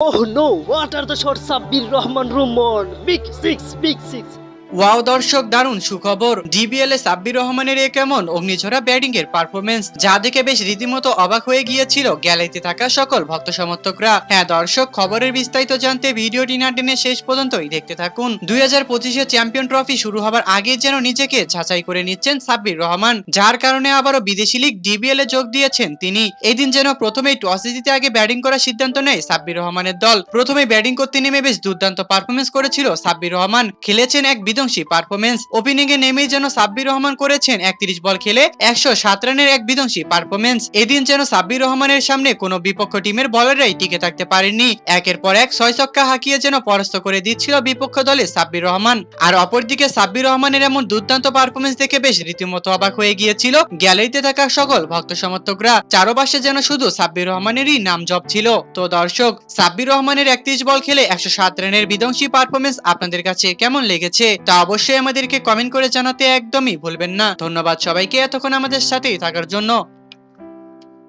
Oh no, what are the shots Bill Rahman Rumon? Big six, big six. Wow দর্শক, দারুণ সুখবর। DBL এ সাব্বির রহমানের এ কেমন অগ্নিঝরা ব্যাটিং এর পারফরমেন্স যা দেখে বেশ রীতিমতো অবাক হয়ে গিয়েছিল গ্যালারিতে থাকা সকল ভক্ত সমর্থকরা। হ্যাঁ দর্শক, খবরের বিস্তারিত জানতে ভিডিওটি না টেনে শেষ পর্যন্তই দেখতে থাকুন। দুই হাজার পঁচিশে চ্যাম্পিয়ন ট্রফি শুরু হবার আগে যেন নিজেকে ছাঁচাই করে নিচ্ছেন সাব্বির রহমান। যার কারণে আবারও বিদেশি লিগ ডিবিএল এ যোগ দিয়েছেন তিনি। এদিন যেন প্রথমেই টসে জিতে আগে ব্যাটিং করার সিদ্ধান্ত নেয় সাব্বির রহমানের দল। প্রথমে ব্যাটিং করতে নেমে বেশ দুর্দান্ত পারফরমেন্স করেছিল সাব্বির রহমান। খেলেছেন এক বিধ্বংসী পারফরমেন্স ওপেনিং এ নেমেই যেন সাব্বির রহমান করেছেন একত্রিশ বল খেলে একশো সাত রানের এক বিধ্বংসী পারফরমেন্স এদিন যেন সাব্বির রহমানের সামনে কোনো বিপক্ষ টিমের বলাররাই টিকে থাকতে পারেননি। একের পর এক ছয় ছক্কা হাঁকিয়ে যেন পরাস্ত করে দিচ্ছিল বিপক্ষ দলে সাব্বির রহমান। আর অপরদিকে সাব্বির রহমানের এমন দুর্দান্ত পারফরমেন্স দেখে বেশ রীতিমতো অবাক হয়ে গিয়েছিল গ্যালারিতে থাকা সকল ভক্ত সমর্থকরা। চারপাশে যেন শুধু সাব্বির রহমানেরই নাম জপ ছিল। তো দর্শক, সাব্বির রহমানের একত্রিশ বল খেলে একশো সাত রানের বিধ্বংসী পারফরমেন্স আপনাদের কাছে কেমন লেগেছে? তা অবশ্যই আমাদেরকে কমেন্ট করে জানাতে একদমই ভুলবেন না। ধন্যবাদ সবাইকে এতক্ষণ আমাদের সাথেই থাকার জন্য।